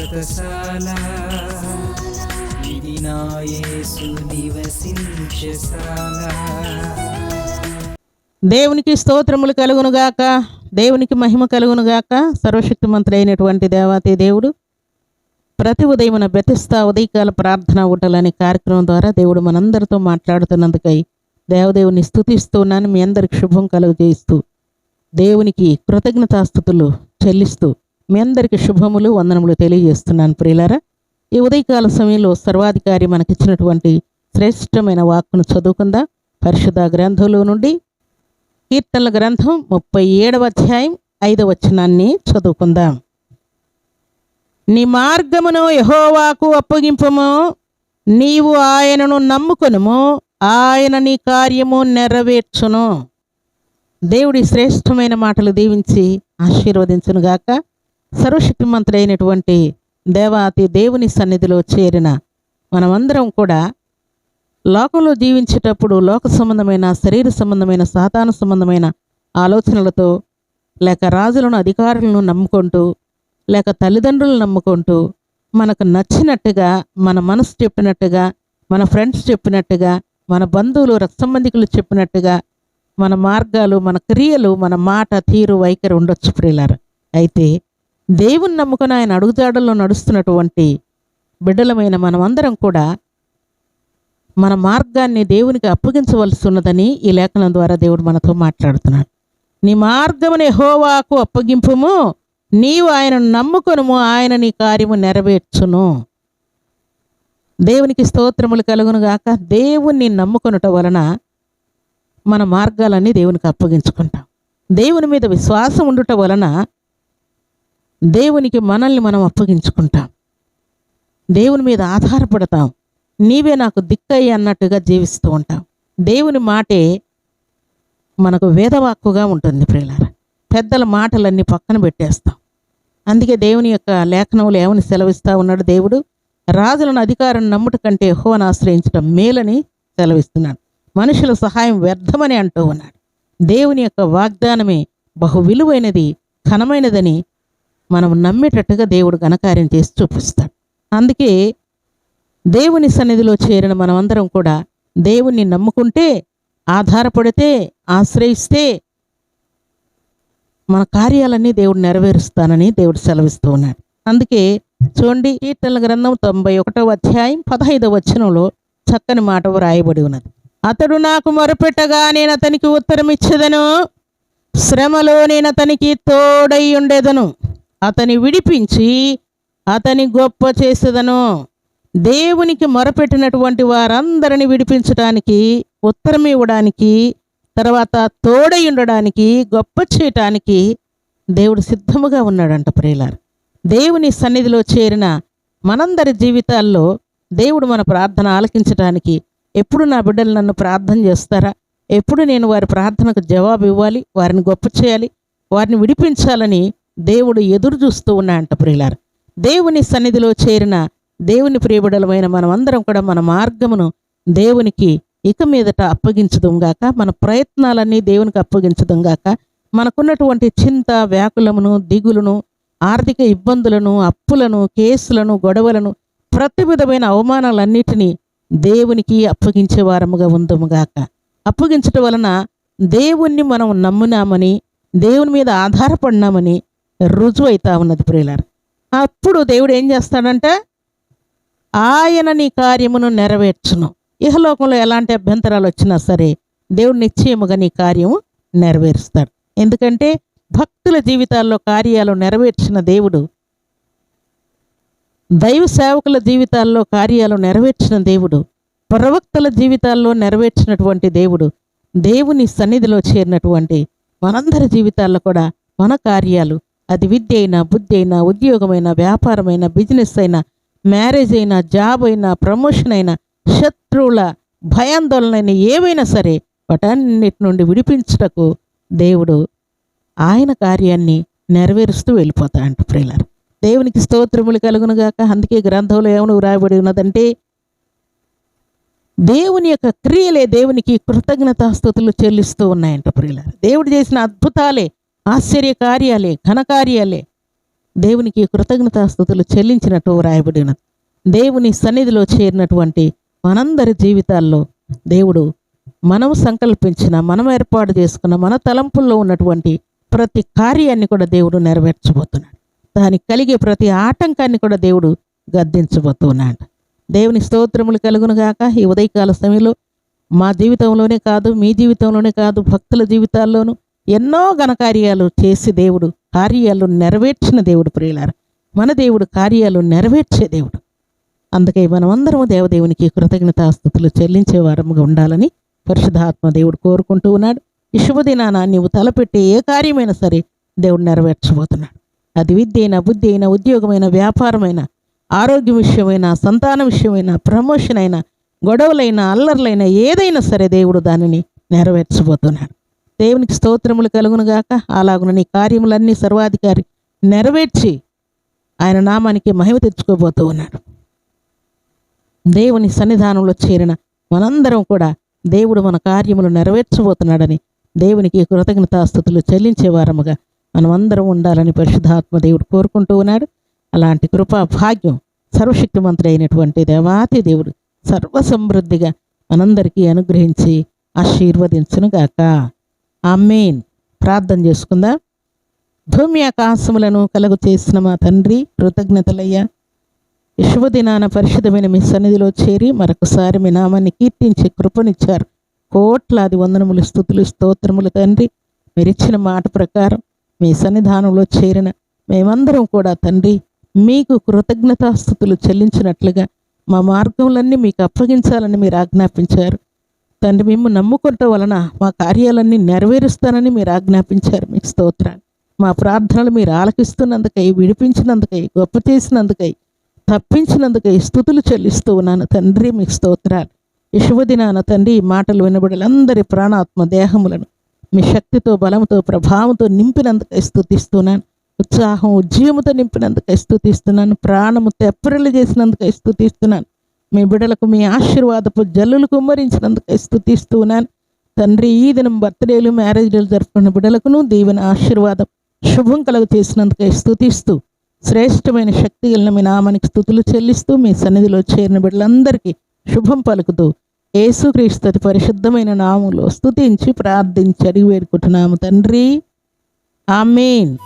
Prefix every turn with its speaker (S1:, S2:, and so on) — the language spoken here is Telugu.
S1: వ్రతశాల ఇది నా నివసించశాల
S2: దేవునికి స్తోత్రములు కలుగునుగాక దేవునికి మహిమ కలుగునుగాక సర్వశక్తిమంతుడు అయినటువంటి దేవాతి దేవుడు ప్రతి ఉదయమున బెతిస్తా ఉదయకాల ప్రార్థన ఊటలనే కార్యక్రమం ద్వారా దేవుడు మనందరితో మాట్లాడుతున్నందుకై దేవదేవుని స్థుతిస్తున్నాను మీ అందరికి శుభం కలుగజేస్తూ దేవునికి కృతజ్ఞతాస్థుతులు చెల్లిస్తూ మీ అందరికి శుభములు వందనములు తెలియజేస్తున్నాను ప్రియులారా. ఈ ఉదయకాల సమయంలో సర్వాధికారి మనకిచ్చినటువంటి శ్రేష్టమైన వాక్కును చదువుకుందా. పరిశుద్ధ గ్రంథంలో నుండి కీర్తనల గ్రంథం ముప్పై ఏడవ అధ్యాయం ఐదవ వచనాన్ని చదువుకుందాం. నీ మార్గమును యహోవాకు అప్పగింపము నీవు ఆయనను నమ్ముకొనుము ఆయన నీ కార్యము నెరవేర్చును. దేవుడి శ్రేష్టమైన మాటలు దీవించి ఆశీర్వదించునుగాక. సర్వశక్తిమంతుడైనటువంటి దేవాతి దేవుని సన్నిధిలో చేరిన మనమందరం కూడా లోకంలో జీవించేటప్పుడు లోక సంబంధమైన శరీర సంబంధమైన సాతాన సంబంధమైన ఆలోచనలతో లేక రాజులను అధికారులను నమ్ముకుంటూ లేక తల్లిదండ్రులను నమ్ముకుంటూ మనకు నచ్చినట్టుగా మన మనసు చెప్పినట్టుగా మన ఫ్రెండ్స్ చెప్పినట్టుగా మన బంధువులు రక్త సంబంధికులు చెప్పినట్టుగా మన మార్గాలు మన క్రియలు మన మాట తీరు వైఖరి ఉండొచ్చు ప్రియులారు. అయితే దేవుని నమ్ముకుని ఆయన అడుగుజాడల్లో నడుస్తున్నటువంటి బిడ్డలమైన మనమందరం కూడా మన మార్గాన్ని దేవునికి అప్పగించవలసి ఉన్నదని ఈ లేఖనం ద్వారా దేవుడు మనతో మాట్లాడుతున్నాడు. నీ మార్గముని హోవాకు అప్పగింపుము నీవు ఆయనను నమ్ముకొనుము ఆయన నీ కార్యము నెరవేర్చును. దేవునికి స్తోత్రములు కలుగును గాక దేవుణ్ణి నమ్ముకొనుట వలన మన మార్గాలన్నీ దేవునికి అప్పగించుకుంటాం. దేవుని మీద విశ్వాసం ఉండుట వలన దేవునికి మనల్ని మనం అప్పగించుకుంటాం. దేవుని మీద ఆధారపడతాం. నీవే నాకు దిక్కయ్య అన్నట్టుగా జీవిస్తూ ఉంటాం. దేవుని మాటే మనకు వేదవాక్కుగా ఉంటుంది ప్రియులార. పెద్దల మాటలన్నీ పక్కన పెట్టేస్తాం. అందుకే దేవుని యొక్క లేఖనంలో ఏమని సెలవిస్తా ఉన్నాడు దేవుడు? రాజులను అధికారం నమ్ముట కంటే యెహోవాను ఆశ్రయించడం మేలని సెలవిస్తున్నాడు. మనుషుల సహాయం వ్యర్థమని అంటూ ఉన్నాడు. దేవుని యొక్క వాగ్దానమే బహు విలువైనది ఘనమైనదని మనం నమ్మేటట్టుగా దేవుడు ఘనకార్యం చేసి చూపిస్తాడు. అందుకే దేవుని సన్నిధిలో చేరిన మనమందరం కూడా దేవుణ్ణి నమ్ముకుంటే ఆధారపడితే ఆశ్రయిస్తే మన కార్యాలన్నీ దేవుడు నెరవేరుస్తానని దేవుడు సెలవిస్తూ ఉన్నాడు. అందుకే చూడండి కీర్తనల గ్రంథం తొంభై ఒకటవ అధ్యాయం పదహైదవ వచనంలో చక్కని మాట వ్రాయబడి ఉన్నది. అతడు నాకు మొరపెట్టగా నేను అతనికి ఉత్తరం ఇచ్చేదను శ్రమలో నేను అతనికి తోడై ఉండేదను. అతని విడిపించి అతని గొప్ప చేసేదను. దేవునికి మొరపెట్టినటువంటి వారందరిని విడిపించడానికి ఉత్తరం ఇవ్వడానికి తర్వాత తోడై ఉండడానికి గొప్ప చేయటానికి దేవుడు సిద్ధముగా ఉన్నాడంట ప్రియులారు. దేవుని సన్నిధిలో చేరిన మనందరి జీవితాల్లో దేవుడు మన ప్రార్థన ఆలకించడానికి ఎప్పుడు నా బిడ్డలు నన్ను ప్రార్థన చేస్తారా? ఎప్పుడు నేను వారి ప్రార్థనకు జవాబు ఇవ్వాలి వారిని గొప్ప చేయాలి వారిని విడిపించాలని దేవుడు ఎదురు చూస్తూ ఉన్నాయంట ప్రియులారు. దేవుని సన్నిధిలో చేరిన దేవుని ప్రియబడలమైన మనమందరం కూడా మన మార్గమును దేవునికి ఇక మీదట అప్పగించదుంగాక మన ప్రయత్నాలన్నీ దేవునికి అప్పగించదుంగాక మనకున్నటువంటి చింత వ్యాకులమును దిగులను ఆర్థిక ఇబ్బందులను అప్పులను కేసులను గొడవలను ప్రతి విధమైన అవమానాలన్నిటినీ దేవునికి అప్పగించే వారముగా ఉందముగాక అప్పగించటం వలన దేవుణ్ణి మనం నమ్మునామని దేవుని మీద ఆధారపడినామని రుజువు అవుతా ఉన్నది ప్రియులారు. అప్పుడు దేవుడు ఏం చేస్తాడంటే ఆయన నీ కార్యమును నెరవేర్చును. ఇహలోకంలో ఎలాంటి అభ్యంతరాలు వచ్చినా సరే దేవుడు నిశ్చయముగా నీ కార్యము నెరవేరుస్తాడు. ఎందుకంటే భక్తుల జీవితాల్లో కార్యాలు నెరవేర్చిన దేవుడు దైవ సేవకుల జీవితాల్లో కార్యాలు నెరవేర్చిన దేవుడు ప్రవక్తల జీవితాల్లో నెరవేర్చినటువంటి దేవుడు దేవుని సన్నిధిలో చేరినటువంటి మనందరి జీవితాల్లో కూడా మన కార్యాలు అది విద్య అయినా బుద్ధి అయినా ఉద్యోగమైన వ్యాపారమైన బిజినెస్ అయినా మ్యారేజ్ అయినా జాబ్ అయినా ప్రమోషన్ అయినా శత్రువుల భయాందోళన ఏవైనా సరే వాటన్నిటి నుండి విడిపించుటకు దేవుడు ఆయన కార్యాన్ని నెరవేరుస్తూ వెళ్ళిపోతా అంట ప్రియులారు. దేవునికి స్తోత్రములు కలుగునుగాక అందుకే గ్రంథంలో ఏమను వ్రాయబడి ఉన్నదంటే దేవుని యొక్క క్రియలే దేవునికి కృతజ్ఞతాస్థుతులు చెల్లిస్తూ ఉన్నాయంట ప్రియులారు. దేవుడు చేసిన అద్భుతాలే ఆశ్చర్య కార్యాలే ఘనకార్యాలే. దేవునికి కృతజ్ఞతాస్థుతులు చెల్లించినట్టు వ్రాయబడి ఉన్నది దేవుని సన్నిధిలో చేరినటువంటి మనందరి జీవితాల్లో దేవుడు మనం సంకల్పించిన మనం ఏర్పాటు చేసుకున్న మన తలంపుల్లో ఉన్నటువంటి ప్రతి కార్యాన్ని కూడా దేవుడు నెరవేర్చబోతున్నాడు. దానికి కలిగే ప్రతి ఆటంకాన్ని కూడా దేవుడు గద్దించబోతున్నాడు. దేవుని స్తోత్రములు కలుగునుగాక ఈ ఉదయకాల సమయంలో మా జీవితంలోనే కాదు మీ జీవితంలోనే కాదు భక్తుల జీవితాల్లోనూ ఎన్నో ఘనకార్యాలు చేసి దేవుడు కార్యాలు నెరవేర్చిన దేవుడు ప్రియులారు. మన దేవుడు కార్యాలు నెరవేర్చే దేవుడు. అందుకే మనమందరము దేవదేవునికి కృతజ్ఞతాస్థుతులు చెల్లించే వారముగా ఉండాలని పరిశుధాత్మ దేవుడు కోరుకుంటూ ఉన్నాడు. ఈ శుభదినాన నీవు తలపెట్టే ఏ కార్యమైనా సరే దేవుడు నెరవేర్చబోతున్నాడు. అది విద్య అయినా బుద్ధి అయినా ఉద్యోగమైన వ్యాపారమైన ఆరోగ్య విషయమైన సంతాన విషయమైన ప్రమోషన్ అయినా గొడవలైన అల్లర్లైన ఏదైనా సరే దేవుడు దానిని నెరవేర్చబోతున్నాడు. దేవునికి స్తోత్రములు కలుగునుగాక అలాగున నీ కార్యములన్నీ సర్వాధికారి నెరవేర్చి ఆయన నామానికి మహిమ తెచ్చుకోబోతూ ఉన్నాడు దేవుని సన్నిధానంలో చేరిన మనందరం కూడా దేవుడు మన కార్యములు నెరవేర్చబోతున్నాడని దేవునికి కృతజ్ఞతాస్థుతులు చెల్లించే వారముగా మనమందరం ఉండాలని పరిశుద్ధాత్మ దేవుడు కోరుకుంటూ ఉన్నాడు. అలాంటి కృపా భాగ్యం సర్వశక్తిమంతుడు అయినటువంటి దేవాతి దేవుడు సర్వసమృద్ధిగా మనందరికీ అనుగ్రహించి ఆశీర్వదించునుగాక అమ్మేన్ ప్రార్థన చేసుకుందా. భూమి ఆకాశములను కలుగు చేసిన మా తండ్రి కృతజ్ఞతలయ్యా. శుభదినాన పరిశుద్ధమైన మీ సన్నిధిలో చేరి మరొకసారి మీ నామాన్ని కీర్తించి కృపనిచ్చారు. కోట్లాది వందనములు స్థుతులు స్తోత్రములు తండ్రి. మీరిచ్చిన మాట ప్రకారం మీ సన్నిధానంలో చేరిన మేమందరం కూడా తండ్రి మీకు కృతజ్ఞతాస్థుతులు చెల్లించినట్లుగా మా మార్గములన్నీ మీకు అప్పగించాలని మీరు ఆజ్ఞాపించారు. తండ్రి మేము నమ్ముకుంటం వలన మా కార్యాలన్నీ నెరవేరుస్తానని మీరు ఆజ్ఞాపించారు. మీకు స్తోత్రాన్ని మా ప్రార్థనలు మీరు ఆలకిస్తున్నందుకై విడిపించినందుకై గొప్ప చేసినందుకై తప్పించినందుకై స్థుతులు చెల్లిస్తూ ఉన్నాను. తండ్రి మీకు స్తోత్రాలు. ఈ శుభదినాన తండ్రి ఈ మాటలు వినబడలందరి ప్రాణాత్మ దేహములను మీ శక్తితో బలముతో ప్రభావంతో నింపినందుకై స్థుతిస్తున్నాను. ఉత్సాహం ఉజ్జీవముతో నింపినందుకై స్థుతిస్తున్నాను. ప్రాణము తెప్పరిల్లు చేసినందుకై స్థుతిస్తున్నాను. మీ బిడలకు మీ ఆశీర్వాదపు జల్లులు కుమ్మరించినందుకై స్థుతిస్తున్నాను తండ్రి ఈ దినం బర్త్డేలు మ్యారేజ్లు జరుపుకున్న బిడలకును దీవెన ఆశీర్వాదం శుభం కలుగు చేసినందుకై స్థుతిస్తూ శ్రేష్టమైన శక్తి కలిగిన మీ నామానికి స్థుతులు చెల్లిస్తూ మీ సన్నిధిలో చేరిన బిడ్డలందరికీ శుభం పలుకుతూ ఏసుక్రీస్తు పరిశుద్ధమైన నామంలో స్థుతించి ప్రార్థించి అడిగి వేడుకుంటున్నాము తండ్రి. ఆమెన్.